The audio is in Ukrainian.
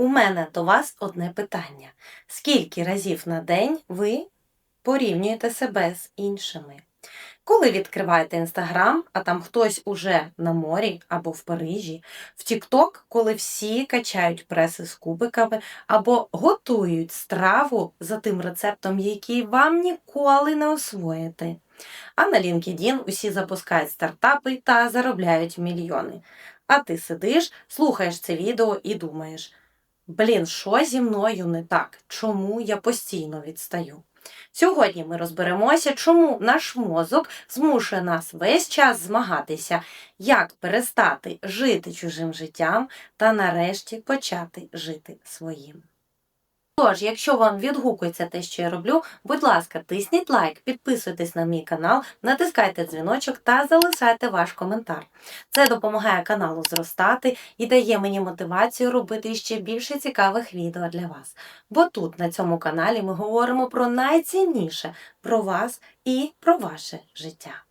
У мене до вас одне питання: скільки разів на день ви порівнюєте себе з іншими? Коли відкриваєте інстаграм, а там хтось уже на морі або в Парижі, в Тікток, коли всі качають преси з кубиками або готують страву за тим рецептом, який вам ніколи не освоїти. А на LinkedIn усі запускають стартапи та заробляють мільйони. А ти сидиш, слухаєш це відео і думаєш: блін, що зі мною не так? Чому я постійно відстаю? Сьогодні ми розберемося, чому наш мозок змушує нас весь час змагатися, як перестати жити чужим життям та нарешті почати жити своїм. Тож, якщо вам відгукується те, що я роблю, будь ласка, тисніть лайк, підписуйтесь на мій канал, натискайте дзвіночок та залишайте ваш коментар. Це допомагає каналу зростати і дає мені мотивацію робити ще більше цікавих відео для вас. Бо тут, на цьому каналі, ми говоримо про найцінніше про вас і про ваше життя.